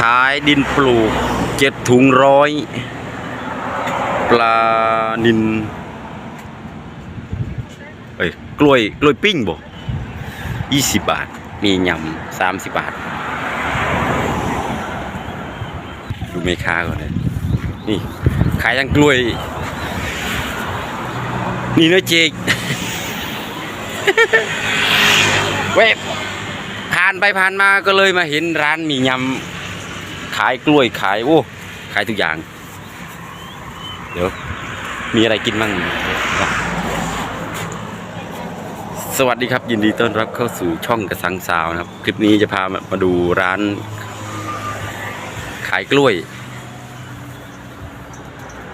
ขายดินปลูกเจ็ดถุงร้อยปลานินเอ้ยกล้วยกล้วยปิ้งบ่ยี่สิบบาท มียำสามสิบบาท ดูเมค้าก่อนเลยนี่ ขายทั้งกล้วย นี่เนื้อเจกานไปผ่านมาก็เลยมาเห็นร้านมียำขายกล้วยขายโอ้ขายทุกอย่าง เดี๋ยว มีอะไรกินบ้างสวัสดีครับ ยินดีต้อนรับเข้าสู่ช่องกระสังสาวนะครับ คลิปนี้จะพามามาดูร้าน ขายกล้วย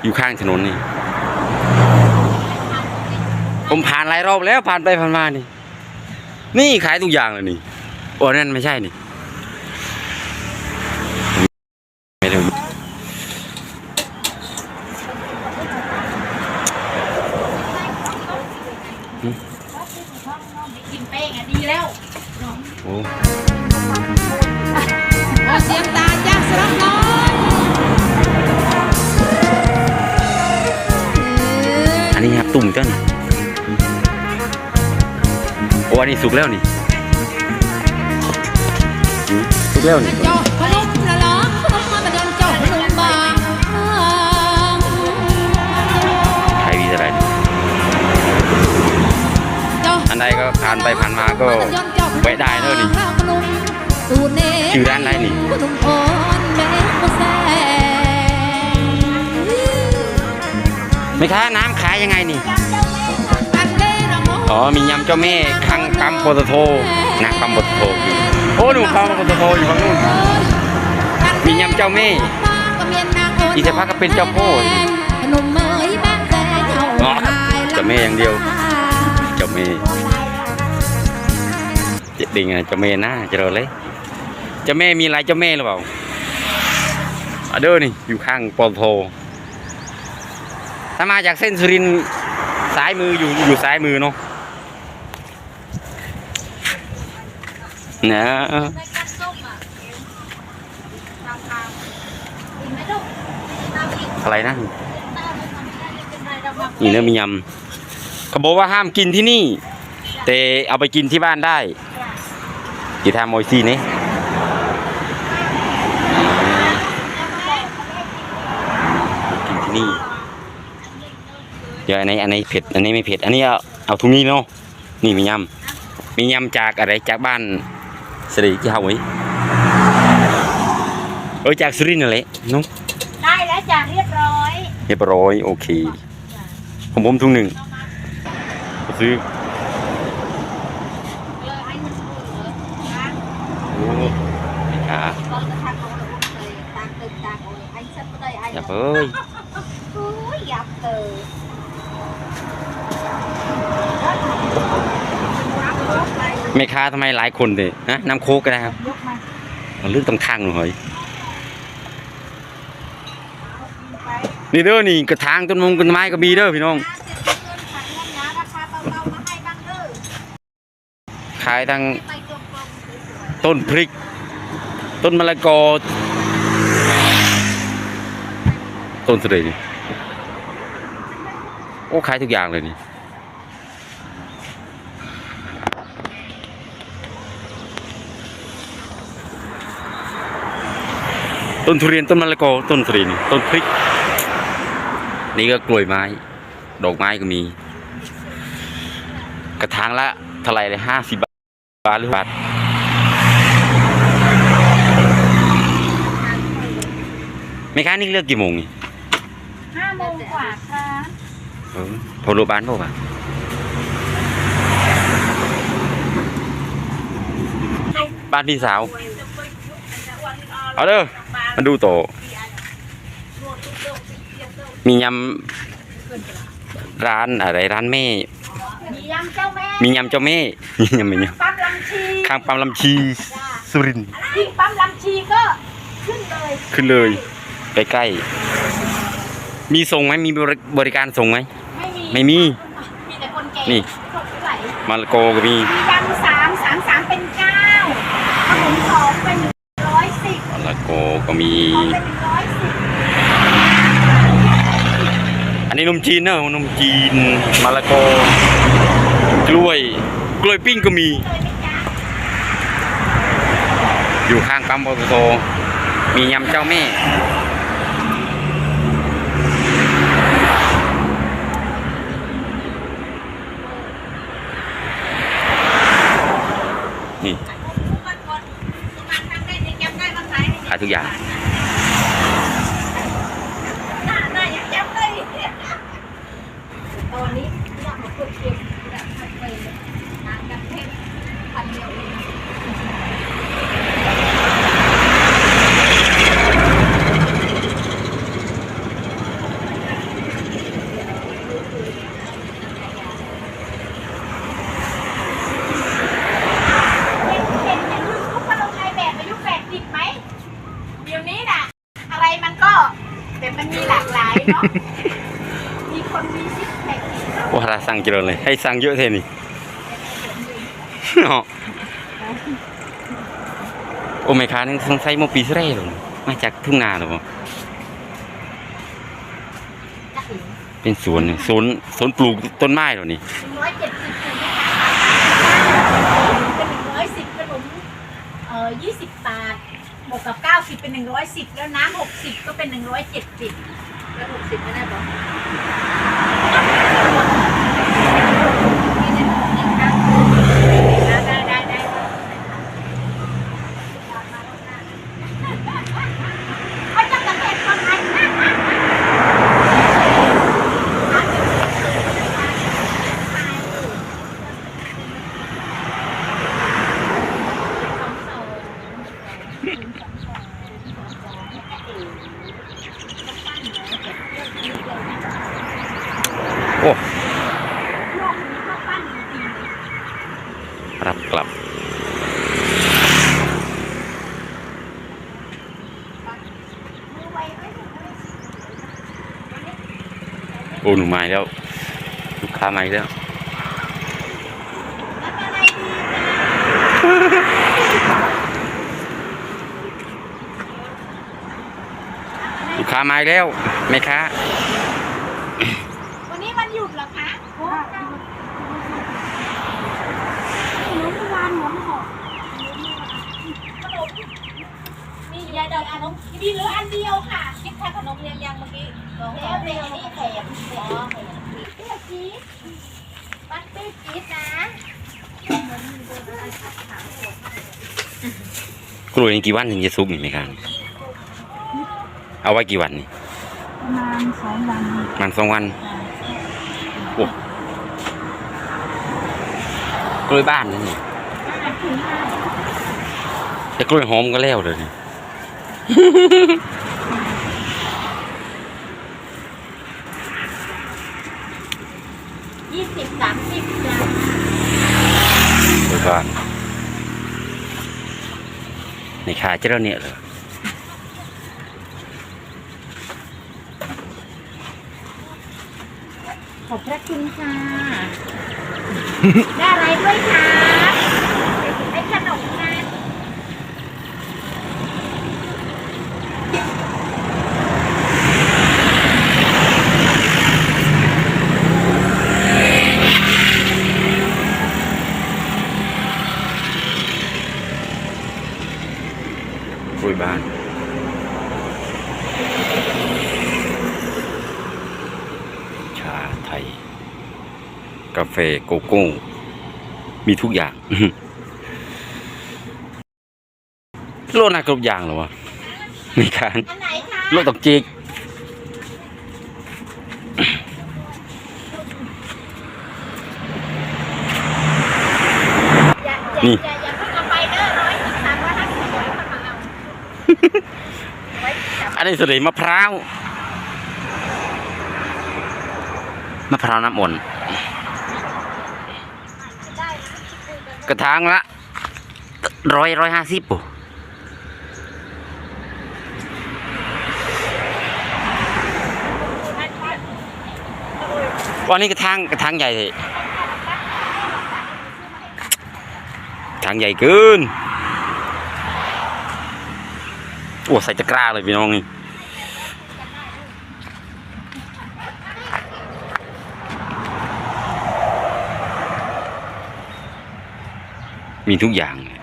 อยู่ข้างถนนนี่ผมผ่านหลายรอบแล้วผ่านไปผ่านมานี่ นี่ขายทุกอย่างเลยนี่ อ้นั่นไม่ใช่นี่ไม่ได้กินเป้งอะดีแล้วโอ้ขอเสียงตาจ้าสรับน้อยอันนี้ครับตุ่มเจ้านี่โอ้อันนี้สุกแล้วนี่ กแล้วนี่เจ้าพนมลยอันใดก็ผ่านไปผ่านมาก็แวะได้เนอะนี่ชื่อร้านอะไรนี่แม่ก็แซ่ไม่ค้าน้ำขายยังไงนี่อ๋อมียำเจ้าแม่คังปั๊มปตทนะปั๊มปตทอยู่ โอ้หนูปั๊มปตทอยู่ฝั่งนู้น มียำเจ้าแม่อีกสักพักก็เป็นเจ้าพ่อพนมเมยบ้านแต่เจ้าแม่อย่างเดียว เจ้าแม่เจ็ดดิงอะเจ้าแม่หน้าจะรอเลยเจ้าแม่มีหลายเจ้าแม่หรือเปล่าอะเด้อนี่อยู่ข้างปตทถ้ามาจากเส้นสุรินทร์ซ้ายมืออยู่อยู่ซ้ายมือเนาะ นะอะไรนะตามไม่ทำได้เป็นไรเรามานี่เนื้อมียำเขาบอกว่าห้ามกินที่นี่ แต่เอาไปกินที่บ้านได้กี่ทามโมยซีนี่กินที่นี่ เดี๋ยวอันนี้อันนี้เผ็ด อันนี้ไม่เผ็ด อันนี้เอาเอาทุกนี้เนาะนี่มียำมียำจากอะไรจากบ้าน สรีที่เฮาไว้เออจากสุรินทร์นั่นแหละเน้องได้แล้วจ้ะเรียบร้อยเรียบร้อยโอเคผมผมทุงหนึ่งซื้อเลยไอ้มันพูดเหรอนะโอ้อ่าตอนกระทำเอาเลยตามตึกตามโอ้ยไอ้สัตว์ก็ได้ไอ้อย่าเอ้ย โอ้ยหยับเตอ แม่ค้าทำไมหลายคนเลยนะน้ำโคกก็ได้ครับยกมาเอาเลือกตรงข้างหน่อยไปนี่เด้อนี่กระถางต้นมงต้นไม้ก็มีเด้อพี่น้องเสร็จเงินขันเงินนะราคาเบาๆมาให้บ้างเด้อขายทั้งไปกลมๆสวยต้นพริก ต้นมะละกอ ต้นสะเดนี่โอ้ขายทุกอย่างเลยนี่ ต้นทุเรียนต้นมะละกอต้นสะเดนี่ต้นพริก นี่ก็กล้วยไม้ ดอกไม้ก็มี กระถางละเท่าไหร่เลยห้าสิบบาทหรือบาทแม่ค้านี่เลือกกี่โมงนี่ๆห้าโมงกว่าค่ะเออโทรบ้านเปล่าวะบ้านพี่สาว เอาเด้อ มาดูโตอมียำร้านอะไรร้านแม่ มียำเจ้าแม่มียำเจ้าแม่มียำไม่ยปั๊มลำชีำข้างปั๊มลำชีสุรินทร์ยิ่งปั๊มลำชีก็ขึ้นเลยขึ้นเลยใกล้ๆมีส่งไหมมีบริบริการส่งไหมไม่มีไม่มีมีแต่คนแก่นี่คนไหลมะละกอก็มีมียำสามสามสามเป็นเก้าก็มีของเป็น หนึ่งร้อยสิบอันนี้นมจีนเนะนมจีนมะละกอกล้วย กล้วยปิ้งก็มี อยู่ข้างปั๊มปตทมียำเจ้าแม่ นี่ ทุกวันก่อนทุกวันทำได้ยังจำได้มา ขายทุกอย่าง หน้าหน้ายังจำได้ตอนนี้อยากมาพูดเกมแบบทำไปนานกันแค่พันเดียวเอง เห็นเห็นเห็นลูกพลงในแบบอายุแปดสิบไหมเดี๋ยวนี้น่ะ อะไรมันก็แต่มันมีหลากหลายเนาะ มีคนมีซิกแพคอีกเนาะ ว่าเรา สั่งเจริญเลย ให้สั่งเยอะเท่นี่เนาะโอเมคานี่สงสัยโมปีเสร่หรอมาจากทุ่งนาหรอเป็นสวนสวนสวนปลูกต้นไม้หรอนี่หนึ่งร้อยเจ็ดสิบกไหมคะเป็นหนึ่งร้อยสิบขนมเอ่อยี่สิบบาทบวกกับเก้าสิบเป็นหนึ่งร้อยสิบแล้วน้ำหกสิบก็เป็นหนึ่งร้อยเจ็ดสิบแล้วหกสิบไม่ได้บอกได้ได้ได้เขาจะกระเทศคนไทย โอ้รับกลับ โอ้หนูมาแล้ว ลูกค้ามาแล้วลูกค้ามาแล้วแม่ค้า วันนี้มันหยุดเหรอคะขนมวานหมอนหอมขนมมี ยาดองขนมมีเหลืออันเดียวค่ะคิดแค่ขนมเรียงยังเมื่อกี้แล้วเดียวนี่แถมอ๋อเปรี้ยวจี๊ดปัดเปรี้ยวจี๊ดนะกล้วยนี่กี่วันถึงจะซุกนี่แม่ค้าเอาไว้กี่วันนี่ประมาณสองวันมันสองวันโอ้กล้วยบ้านนั่นนี่แต่กล้วยหอมก็แล้วเลยนี่ยี่ สิบสามสิบจ้ะกล้วยบ้านในขาเจ้าเนี่ยเลยขอบพระคุณค่ะ ได้อะไรด้วยคะไอ้ขนมนะ กล้วยบ้าน ชาไทย กาแฟโกโก้ มีทุกอย่าง โลน่ากรบอย่างเหรอวะมีการอันไหนคะโลตกจิกอย่าอย่านี่อย่าอย่าเพิ่งเอาไปเด้อร้อยสามร้อยห้าสิบร้อยเข้ามาเอาไว้จับอันนี้สุดมะพร้าว มะพร้าวน้ำอ่อนได้นะคุย กระถางละร้อยร้อยห้าสิบปุ๊วันนี้กระถางกระถางใหญ่เลยกระถางใหญ่เกินโอ้ใส่ตะกร้าเลยพี่น้องนี่ มีทุกอย่างเลย